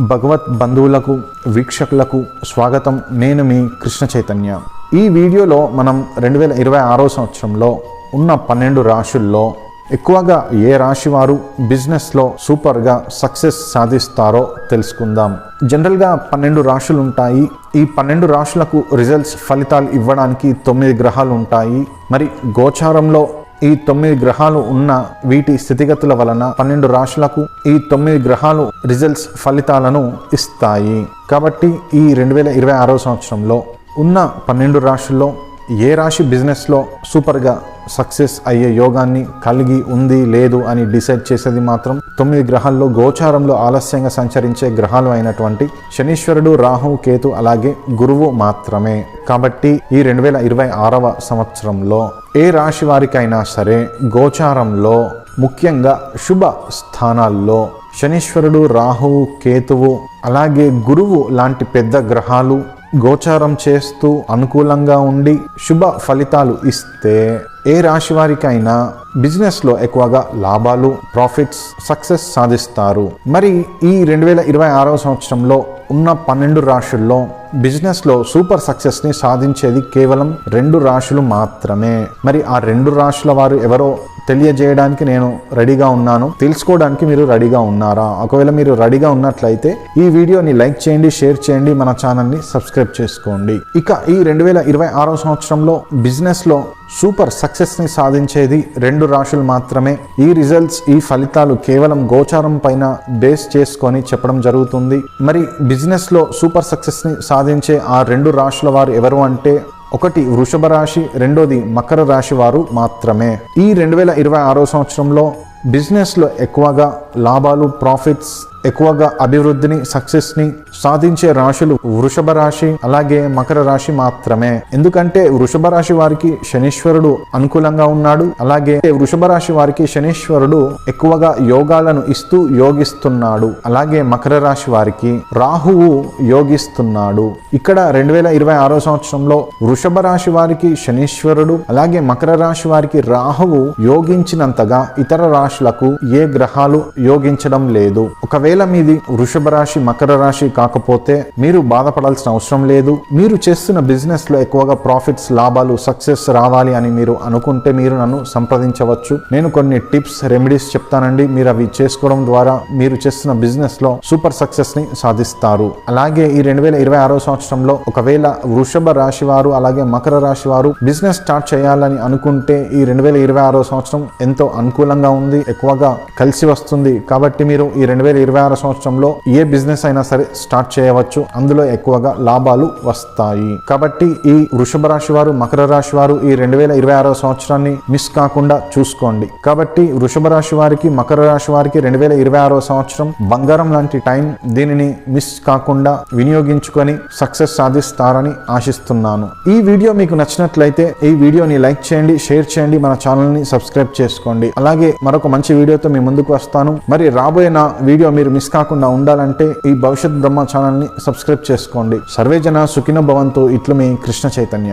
భగవత్ బంధువులకు వీక్షకులకు స్వాగతం. నేను మీ కృష్ణ చైతన్య. ఈ వీడియోలో మనం రెండు వేల ఇరవై ఆరో సంవత్సరంలో ఉన్న పన్నెండు రాశుల్లో ఎక్కువగా ఏ రాశి వారు బిజినెస్లో సూపర్గా సక్సెస్ సాధిస్తారో తెలుసుకుందాం. జనరల్గా పన్నెండు రాశులు ఉంటాయి ఈ పన్నెండు రాశులకు రిజల్ట్స్ ఫలితాలు ఇవ్వడానికి తొమ్మిది గ్రహాలు ఉంటాయి మరి గోచారంలో ఈ తొమ్మిది గ్రహాలు ఉన్న వీటి స్థితిగతుల వలన పన్నెండు రాశులకు ఈ తొమ్మిది గ్రహాలు రిజల్ట్స్ ఫలితాలను ఇస్తాయి. కాబట్టి ఈ రెండు వేల ఇరవై ఆరో సంవత్సరంలో ఉన్న పన్నెండు రాశుల్లో ఏ రాశి బిజినెస్లో సూపర్గా సక్సెస్ అయ్యే యోగాన్ని కలిగి ఉంది లేదు అని డిసైడ్ చేసేది మాత్రం తొమ్మిది గ్రహాల్లో గోచారంలో ఆలస్యంగా సంచరించే గ్రహాలు అయినటువంటి శనీశ్వరుడు రాహు కేతు అలాగే గురువు మాత్రమే. కాబట్టి ఈ రెండు వేల ఇరవై ఆరవ సంవత్సరంలో ఏ రాశి వారికైనా సరే గోచారంలో ముఖ్యంగా శుభ స్థానాల్లో శనీశ్వరుడు రాహువు కేతువు అలాగే గురువు లాంటి పెద్ద గ్రహాలు గోచారం చేస్తూ అనుకూలంగా ఉండి శుభ ఫలితాలు ఇస్తే ఏ రాశి వారికైనా బిజినెస్లో ఎక్కువగా లాభాలు ప్రాఫిట్స్ సక్సెస్ సాధిస్తారు. మరి ఈ రెండు వేల ఇరవై ఆరవ సంవత్సరంలో ఉన్న పన్నెండు రాశుల్లో బిజినెస్లో సూపర్ సక్సెస్ని సాధించేది కేవలం రెండు రాశులు మాత్రమే. మరి ఆ రెండు రాశుల వారు ఎవరో తెలియజేయడానికి నేను రెడీగా ఉన్నాను. తెలుసుకోవడానికి మీరు రెడీగా ఉన్నారా? ఒకవేళ మీరు రెడీగా ఉన్నట్లయితే ఈ వీడియోని లైక్ చేయండి షేర్ చేయండి మన ఛానల్ని సబ్స్క్రైబ్ చేసుకోండి. ఇక ఈ రెండు వేల ఇరవై ఆరో సంవత్సరంలో బిజినెస్లో సూపర్ సక్సెస్ని సాధించేది రెండు రాశులు మాత్రమే. ఈ రిజల్ట్స్ ఈ ఫలితాలు కేవలం గోచారం పైన బేస్ చేసుకొని చెప్పడం జరుగుతుంది. మరి బిజినెస్లో సూపర్ సక్సెస్ని సాధించే ఆ రెండు రాశుల వారు ఎవరు అంటే ఒకటి వృషభ రాశి రెండోది మకర రాశి వారు మాత్రమే. ఈ రెండు వేల ఇరవై ఆరో సంవత్సరంలో బిజినెస్లో ఎక్కువగా లాభాలు ప్రాఫిట్స్ ఎక్కువగా అభివృద్ధిని సక్సెస్ని సాధించే రాశులు వృషభ రాశి అలాగే మకర రాశి మాత్రమే. ఎందుకంటే వృషభ రాశి వారికి శనీశ్వరుడు అనుకూలంగా ఉన్నాడు. అలాగే వృషభ రాశి వారికి శనీశ్వరుడు ఎక్కువగా యోగాలను ఇస్తూ యోగిస్తున్నాడు. అలాగే మకర రాశి వారికి రాహువు యోగిస్తున్నాడు. ఇక్కడ రెండు వేల ఇరవై ఆరో సంవత్సరంలో వృషభ రాశి వారికి శనీశ్వరుడు అలాగే మకర రాశి వారికి రాహువు యోగించినంతగా ఇతర రాశులకు ఏ గ్రహాలు యోగించడం లేదు. ఒకవేళ మీది వృషభ రాశి మకర రాశి కాకపోతే మీరు బాధపడాల్సిన అవసరం లేదు. మీరు చేస్తున్న బిజినెస్లో ఎక్కువగా ప్రాఫిట్స్ లాభాలు సక్సెస్ రావాలి అని మీరు అనుకుంటే మీరు నన్ను సంప్రదించవచ్చు. నేను కొన్ని టిప్స్ రెమెడీస్ చెప్తానండి. మీరు అవి చేసుకోవడం ద్వారా మీరు చేస్తున్న బిజినెస్లో సూపర్ సక్సెస్ని సాధిస్తారు. అలాగే ఈ రెండు వేల ఇరవై ఆరో సంవత్సరంలో ఒకవేళ వృషభ రాశి వారు అలాగే మకర రాశి వారు బిజినెస్ స్టార్ట్ చేయాలని అనుకుంటే ఈ రెండు వేల ఇరవై ఆరో సంవత్సరం ఎంతో అనుకూలంగా ఉంది. ఎక్కువగా కలిసి వస్తుంది. కాబట్టి మీరు ఈ రెండు వేల ఇరవై ఆరు సంవత్సరంలో ఏ బిజినెస్ అయినా సరే స్టార్ట్ చేయవచ్చు. అందులో ఎక్కువగా లాభాలు వస్తాయి. కాబట్టి ఈ వృషభ రాశి వారు మకర రాశి వారు ఈ రెండు వేల ఇరవై ఆరో సంవత్సరాన్ని మిస్ కాకుండా చూసుకోండి. కాబట్టి వృషభ రాశి వారికి మకర రాశి వారికి రెండు వేల ఇరవై ఆరో సంవత్సరం బంగారం లాంటి టైం దీనిని మిస్ కాకుండా వినియోగించుకొని సక్సెస్ సాధిస్తారని ఆశిస్తున్నాను. ఈ వీడియో మీకు నచ్చినట్లయితే ఈ వీడియోని లైక్ చేయండి షేర్ చేయండి మన ఛానల్ని సబ్స్క్రైబ్ చేసుకోండి. అలాగే మరొక మంచి వీడియోతో మీ ముందుకు వస్తాను. మరి రాబోయే నా వీడియో మీరు మిస్ కాకుండా ఉండాలంటే ఈ భవిష్యత్ బ్రహ్మ ఛానల్ని సబ్స్క్రైబ్ చేసుకోండి సర్వేజన సుఖిన భవంతు. ఇట్లు మీ కృష్ణ చైతన్య.